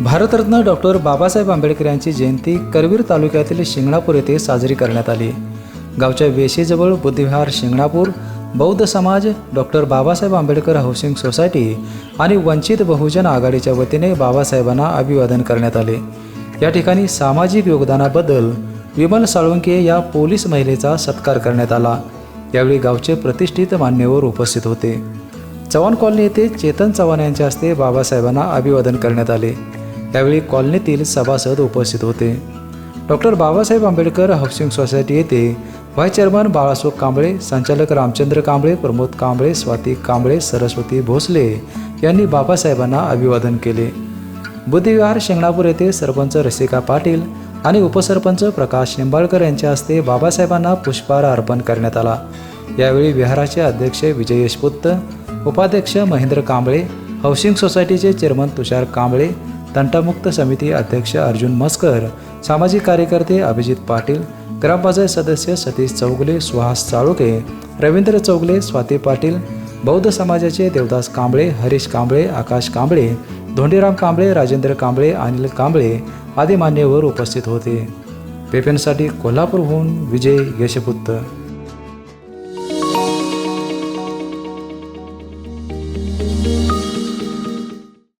Bharat Ratna doctor Babasaheb Ambedkar यांची जयंती करवीर तालुक्यातील शिंगणापूर येथे साजरी करण्यात आली. गावच्या वेशीजवळ बुद्धिविहार शिंगणापूर बौद्ध समाज doctor Babasaheb Ambedkar housing society आणि वंचित बहुजन आघाडीच्या वतीने बाबासाहेबांना अभिवादन करण्यात आले. या ठिकाणी सामाजिक योगदानाबद्दल विमल साळुंके या पोलीस महिलेचा सत्कार करण्यात आला. यावेळी गावचे प्रतिष्ठित मान्यवर उपस्थित होते. चव्हाण कॉलनी येथे चेतन चव्हाण यांच्या हस्ते बाबासाहेबांना अभिवादन करण्यात आले. त्यावेळी कॉलनीतील सभासद उपस्थित होते. Doctor Babasaheb Ambedkar housing society येथे व्हाईस चेअरमन बाळासोब कांबळे संचालक रामचंद्र कांबळे प्रमोद कांबळे स्वाती कांबळे सरस्वती भोसले यांनी बाबासाहेबांना अभिवादन केले. बुद्धिविहार शेंगणापूर येथे सरपंच रसिका पाटील आणि उपसरपंच प्रकाश निंबाळकर यांच्या हस्ते बाबासाहेबांना पुष्पहार अर्पण करण्यात आला. यावेळी विहाराचे अध्यक्ष विजय यशपुत्त उपाध्यक्ष महेंद्र कांबळे हाऊसिंग सोसायटीचे चेअरमन तुषार कांबळे तंटामुक्त समिती अध्यक्ष अर्जुन मस्कर सामाजिक कार्यकर्ते अभिजित पाटील ग्रामपंचायत सदस्य सतीश चौगले सुहास चाळुके रवींद्र चौगले स्वाती पाटील बौद्ध समाजाचे देवदास कांबळे हरीश कांबळे आकाश कांबळे धोंडीराम कांबळे राजेंद्र कांबळे अनिल कांबळे आदी मान्यवर उपस्थित होते. पेपेनसाठी कोल्हापूरहून विजय यशपुत्त